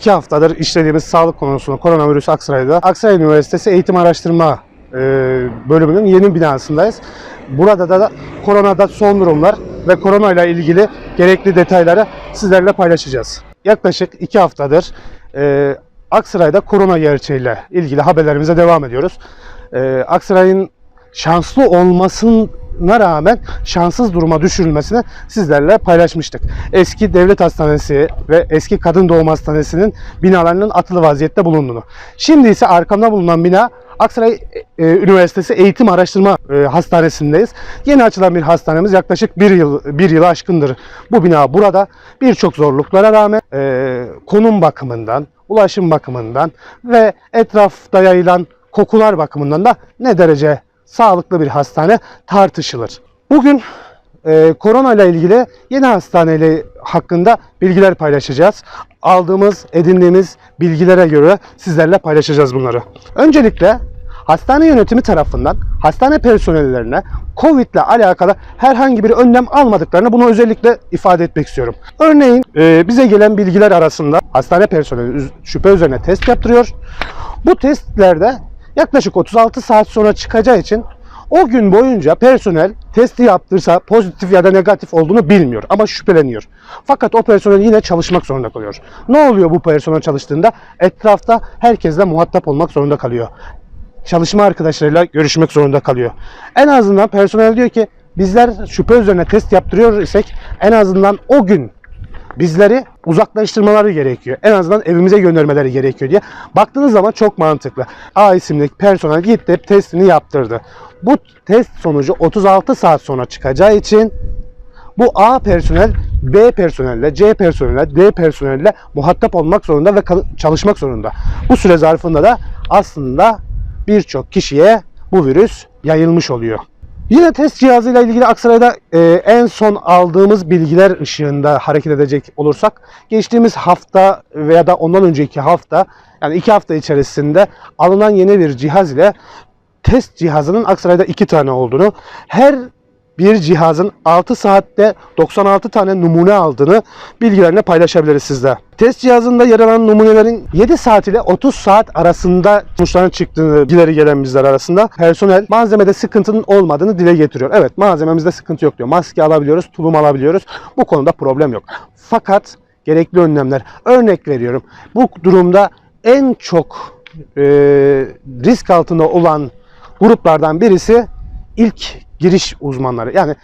İki haftadır işlediğimiz sağlık konusunda koronavirüs Aksaray'da Aksaray Üniversitesi Eğitim Araştırma e, bölümünün yeni binasındayız. Burada da koronada son durumlar ve korona ile ilgili gerekli detayları sizlerle paylaşacağız. Yaklaşık iki haftadır e, Aksaray'da korona gerçeğiyle ilgili haberlerimize devam ediyoruz. E, Aksaray'ın şanslı olmasına rağmen şanssız duruma düşürülmesini sizlerle paylaşmıştık. Eski devlet hastanesi ve eski kadın doğum hastanesinin binalarının atılı vaziyette bulunduğunu. Şimdi ise arkamda bulunan bina Aksaray e, Üniversitesi Eğitim Araştırma e, Hastanesi'ndeyiz. Yeni açılan bir hastanemiz yaklaşık bir yıl bir yılı aşkındır. Bu bina burada birçok zorluklara rağmen e, konum bakımından, ulaşım bakımından ve etrafta yayılan kokular bakımından da ne derece sağlıklı bir hastane tartışılır. Bugün e, korona ile ilgili yeni hastaneyle hakkında bilgiler paylaşacağız. Aldığımız, edindiğimiz bilgilere göre sizlerle paylaşacağız bunları. Öncelikle hastane yönetimi tarafından hastane personellerine Covid ile alakalı herhangi bir önlem almadıklarını bunu özellikle ifade etmek istiyorum. Örneğin e, bize gelen bilgiler arasında hastane personeli şüphe üzerine test yaptırıyor. Bu testlerde yaklaşık 36 saat sonra çıkacağı için o gün boyunca personel testi yaptırsa pozitif ya da negatif olduğunu bilmiyor ama şüpheleniyor. Fakat o personel yine çalışmak zorunda kalıyor. Ne oluyor bu personel çalıştığında? Etrafta herkesle muhatap olmak zorunda kalıyor. Çalışma arkadaşlarıyla görüşmek zorunda kalıyor. En azından personel diyor ki bizler şüphe üzerine test yaptırıyor isek en azından o gün bizleri uzaklaştırmaları gerekiyor. En azından evimize göndermeleri gerekiyor diye. Baktığınız zaman çok mantıklı. A isimli personel gitti testini yaptırdı. Bu test sonucu 36 saat sonra çıkacağı için bu A personel B personelle, C personelle, D personelle muhatap olmak zorunda ve çalışmak zorunda. Bu süre zarfında da aslında birçok kişiye bu virüs yayılmış oluyor. Yine test cihazıyla ilgili Aksaray'da e, en son aldığımız bilgiler ışığında hareket edecek olursak geçtiğimiz hafta veya da ondan önceki hafta yani iki hafta içerisinde alınan yeni bir cihaz ile test cihazının Aksaray'da iki tane olduğunu, her bir cihazın 6 saatte 96 tane numune aldığını bilgilerini paylaşabiliriz sizle. Test cihazında yer alan numunelerin 7 saat ile 30 saat arasında sonuçların çıktığını ileri gelen bizler arasında personel malzemede sıkıntının olmadığını dile getiriyor. Evet malzememizde sıkıntı yok diyor. Maske alabiliyoruz, tulum alabiliyoruz. Bu konuda problem yok. Fakat gerekli önlemler. Örnek veriyorum. Bu durumda en çok e, risk altında olan gruplardan birisi ilk giriş uzmanları. Yani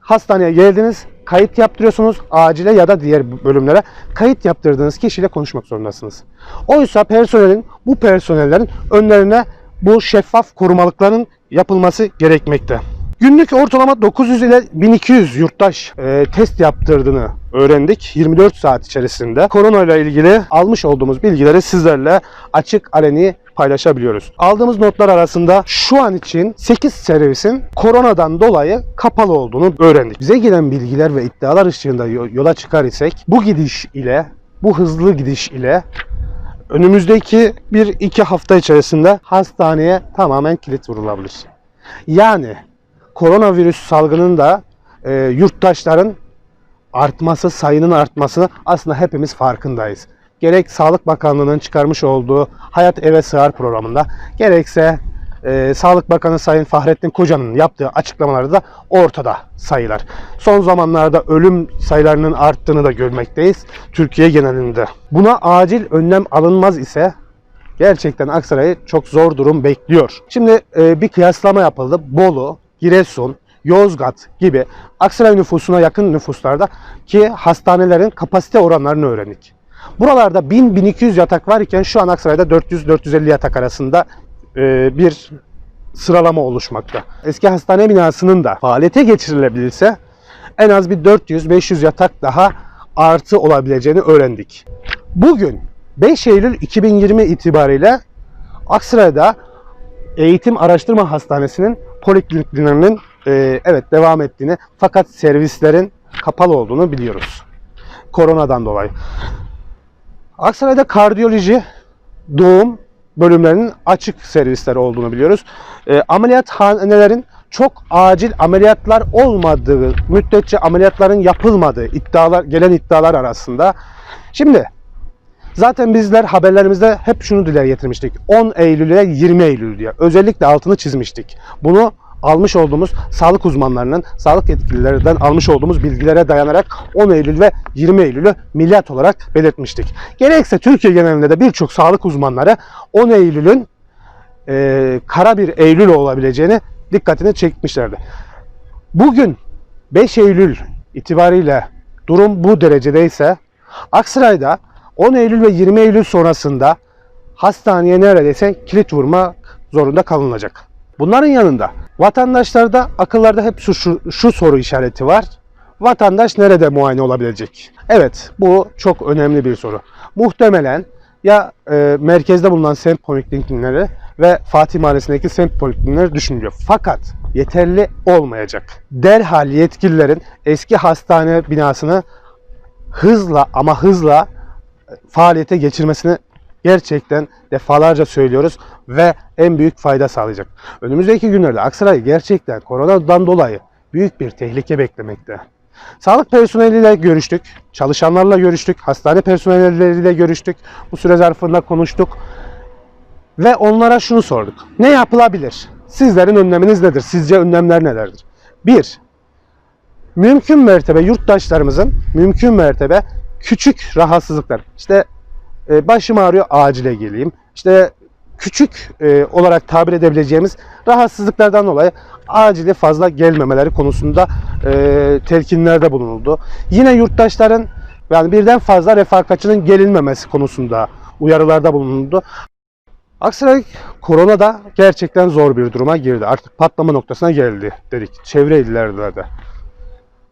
hastaneye geldiniz, kayıt yaptırıyorsunuz acile ya da diğer bölümlere kayıt yaptırdığınız kişiyle konuşmak zorundasınız. Oysa personelin bu personellerin önlerine bu şeffaf korumalıkların yapılması gerekmekte. Günlük ortalama 900 ile 1200 yurttaş e, test yaptırdığını öğrendik 24 saat içerisinde. Korona ile ilgili almış olduğumuz bilgileri sizlerle açık aleni paylaşabiliyoruz. Aldığımız notlar arasında şu an için 8 servisin koronadan dolayı kapalı olduğunu öğrendik. Bize gelen bilgiler ve iddialar ışığında yo- yola çıkar isek bu gidiş ile bu hızlı gidiş ile önümüzdeki bir iki hafta içerisinde hastaneye tamamen kilit vurulabilir. Yani koronavirüs salgının da e, yurttaşların artması, sayının artması aslında hepimiz farkındayız. Gerek Sağlık Bakanlığı'nın çıkarmış olduğu Hayat Eve Sığar programında, gerekse e, Sağlık Bakanı Sayın Fahrettin Koca'nın yaptığı açıklamalarda da ortada sayılar. Son zamanlarda ölüm sayılarının arttığını da görmekteyiz Türkiye genelinde. Buna acil önlem alınmaz ise gerçekten Aksaray'ı çok zor durum bekliyor. Şimdi e, bir kıyaslama yapıldı. Bolu, Giresun, Yozgat gibi Aksaray nüfusuna yakın nüfuslarda ki hastanelerin kapasite oranlarını öğrendik. Buralarda 1000-1200 yatak varken şu an Aksaray'da 400-450 yatak arasında e, bir sıralama oluşmakta. Eski hastane binasının da faaliyete geçirilebilirse en az bir 400-500 yatak daha artı olabileceğini öğrendik. Bugün 5 Eylül 2020 itibariyle Aksaray'da Eğitim Araştırma Hastanesi'nin polikliniklerinin e, evet devam ettiğini fakat servislerin kapalı olduğunu biliyoruz. Koronadan dolayı. Aksaray'da kardiyoloji, doğum bölümlerinin açık servisleri olduğunu biliyoruz. E, ameliyathanelerin çok acil ameliyatlar olmadığı müddetçe ameliyatların yapılmadığı iddialar gelen iddialar arasında. Şimdi Zaten bizler haberlerimizde hep şunu dile getirmiştik. 10 Eylül ile 20 Eylül diye. Özellikle altını çizmiştik. Bunu almış olduğumuz sağlık uzmanlarının, sağlık yetkililerinden almış olduğumuz bilgilere dayanarak 10 Eylül ve 20 Eylül'ü milat olarak belirtmiştik. Gerekse Türkiye genelinde de birçok sağlık uzmanları 10 Eylül'ün e, kara bir Eylül olabileceğini dikkatini çekmişlerdi. Bugün 5 Eylül itibariyle durum bu derecedeyse Aksaray'da 10 Eylül ve 20 Eylül sonrasında hastaneye neredeyse kilit vurmak zorunda kalınacak. Bunların yanında vatandaşlarda akıllarda hep şu, şu, şu soru işareti var. Vatandaş nerede muayene olabilecek? Evet bu çok önemli bir soru. Muhtemelen ya e, merkezde bulunan semt poliklinikleri ve Fatih Mahallesi'ndeki semt poliklinikleri düşünülüyor. Fakat yeterli olmayacak. Derhal yetkililerin eski hastane binasını hızla ama hızla faaliyete geçirmesini gerçekten defalarca söylüyoruz ve en büyük fayda sağlayacak. Önümüzdeki günlerde Aksaray gerçekten koronadan dolayı büyük bir tehlike beklemekte. Sağlık personeliyle görüştük, çalışanlarla görüştük, hastane personelleriyle görüştük. Bu süre zarfında konuştuk ve onlara şunu sorduk. Ne yapılabilir? Sizlerin önleminiz nedir? Sizce önlemler nelerdir? Bir, mümkün mertebe yurttaşlarımızın mümkün mertebe küçük rahatsızlıklar. İşte e, başım ağrıyor acile geleyim. İşte küçük e, olarak tabir edebileceğimiz rahatsızlıklardan dolayı acili fazla gelmemeleri konusunda e, telkinlerde bulunuldu. Yine yurttaşların yani birden fazla refakatçının gelinmemesi konusunda uyarılarda bulunuldu. Aksaray koronada gerçekten zor bir duruma girdi. Artık patlama noktasına geldi dedik çevre illerde de.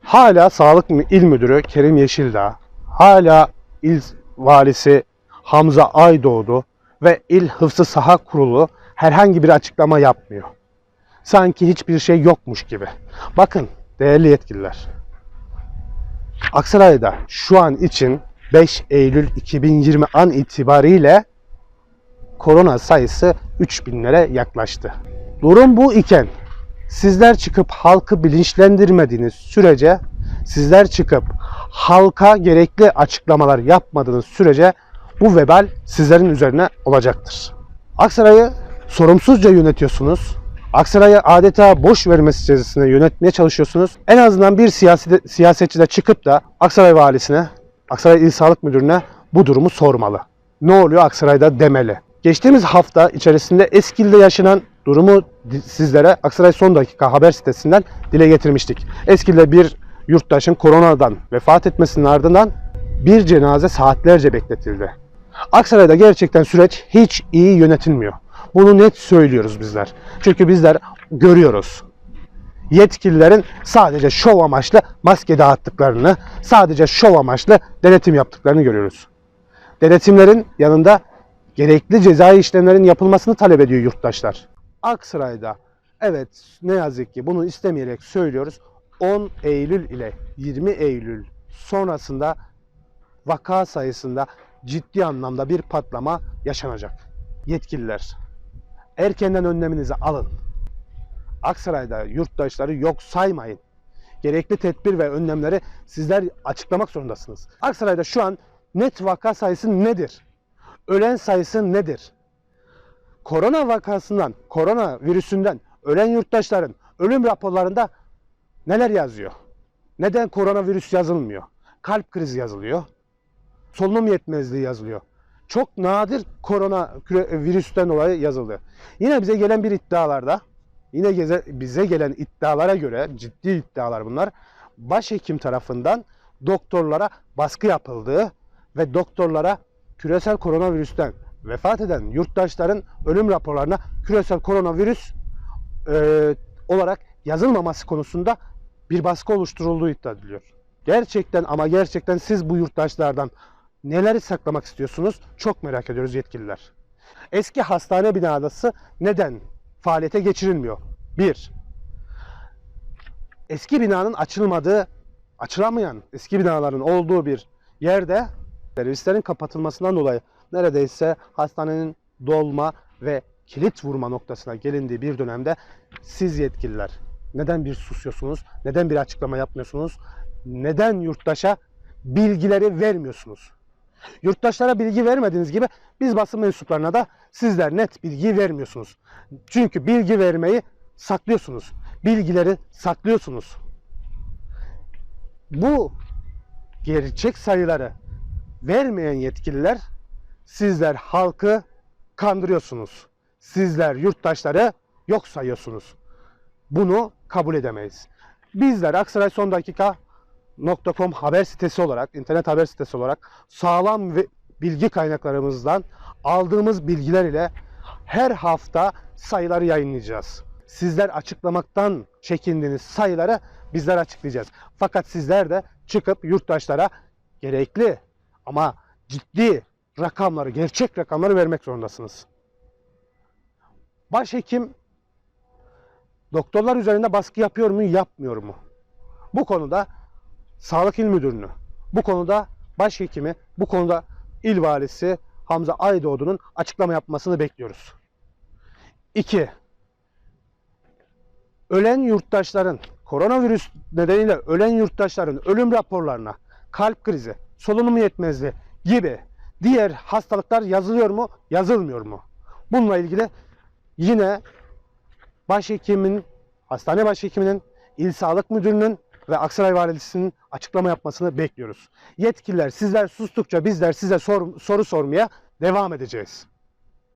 Hala Sağlık İl Müdürü Kerim Yeşildağ, hala il valisi Hamza Aydoğdu ve İl Hıfzı Saha Kurulu herhangi bir açıklama yapmıyor. Sanki hiçbir şey yokmuş gibi. Bakın değerli yetkililer. Aksaray'da şu an için 5 Eylül 2020 an itibariyle korona sayısı 3000'lere yaklaştı. Durum bu iken sizler çıkıp halkı bilinçlendirmediğiniz sürece, sizler çıkıp halka gerekli açıklamalar yapmadığınız sürece bu vebal sizlerin üzerine olacaktır. Aksaray'ı sorumsuzca yönetiyorsunuz. Aksaray'ı adeta boş vermesi içerisinde yönetmeye çalışıyorsunuz. En azından bir siyasi siyasetçi de çıkıp da Aksaray valisine, Aksaray İl Sağlık Müdürü'ne bu durumu sormalı. Ne oluyor Aksaray'da demeli. Geçtiğimiz hafta içerisinde Eskil'de yaşanan durumu sizlere Aksaray Son Dakika haber sitesinden dile getirmiştik. Eskil'de bir yurttaşın koronadan vefat etmesinin ardından bir cenaze saatlerce bekletildi. Aksaray'da gerçekten süreç hiç iyi yönetilmiyor. Bunu net söylüyoruz bizler. Çünkü bizler görüyoruz. Yetkililerin sadece şov amaçlı maske dağıttıklarını, sadece şov amaçlı denetim yaptıklarını görüyoruz. Denetimlerin yanında gerekli cezai işlemlerin yapılmasını talep ediyor yurttaşlar. Aksaray'da evet ne yazık ki bunu istemeyerek söylüyoruz. 10 Eylül ile 20 Eylül sonrasında vaka sayısında ciddi anlamda bir patlama yaşanacak. Yetkililer erkenden önleminizi alın. Aksaray'da yurttaşları yok saymayın. Gerekli tedbir ve önlemleri sizler açıklamak zorundasınız. Aksaray'da şu an net vaka sayısı nedir? Ölen sayısı nedir? Korona vakasından, korona virüsünden ölen yurttaşların ölüm raporlarında neler yazıyor? Neden koronavirüs yazılmıyor? Kalp krizi yazılıyor. Solunum yetmezliği yazılıyor. Çok nadir korona virüsten dolayı yazıldı. Yine bize gelen bir iddialarda, yine geze- bize gelen iddialara göre, ciddi iddialar bunlar, başhekim tarafından doktorlara baskı yapıldığı ve doktorlara küresel koronavirüsten vefat eden yurttaşların ölüm raporlarına küresel koronavirüs e, olarak yazılmaması konusunda bir baskı oluşturulduğu iddia ediliyor. Gerçekten ama gerçekten siz bu yurttaşlardan neleri saklamak istiyorsunuz? Çok merak ediyoruz yetkililer. Eski hastane binası neden faaliyete geçirilmiyor? Bir, eski binanın açılmadığı, açılamayan eski binaların olduğu bir yerde servislerin kapatılmasından dolayı neredeyse hastanenin dolma ve kilit vurma noktasına gelindiği bir dönemde siz yetkililer neden bir susuyorsunuz? Neden bir açıklama yapmıyorsunuz? Neden yurttaşa bilgileri vermiyorsunuz? Yurttaşlara bilgi vermediğiniz gibi biz basın mensuplarına da sizler net bilgi vermiyorsunuz. Çünkü bilgi vermeyi saklıyorsunuz. Bilgileri saklıyorsunuz. Bu gerçek sayıları vermeyen yetkililer sizler halkı kandırıyorsunuz. Sizler yurttaşları yok sayıyorsunuz. Bunu kabul edemeyiz. Bizler Aksaray Son Dakika .com haber sitesi olarak, internet haber sitesi olarak sağlam ve bilgi kaynaklarımızdan aldığımız bilgiler ile her hafta sayıları yayınlayacağız. Sizler açıklamaktan çekindiğiniz sayıları bizler açıklayacağız. Fakat sizler de çıkıp yurttaşlara gerekli ama ciddi rakamları, gerçek rakamları vermek zorundasınız. Başhekim doktorlar üzerinde baskı yapıyor mu, yapmıyor mu? Bu konuda Sağlık İl Müdürünü, bu konuda başhekimi, bu konuda il valisi Hamza Aydoğdu'nun açıklama yapmasını bekliyoruz. 2. Ölen yurttaşların, koronavirüs nedeniyle ölen yurttaşların ölüm raporlarına kalp krizi, solunum yetmezliği gibi diğer hastalıklar yazılıyor mu, yazılmıyor mu? Bununla ilgili yine başhekimin, hastane başhekiminin, il sağlık müdürünün ve Aksaray Valisi'nin açıklama yapmasını bekliyoruz. Yetkililer sizler sustukça bizler size sor- soru sormaya devam edeceğiz.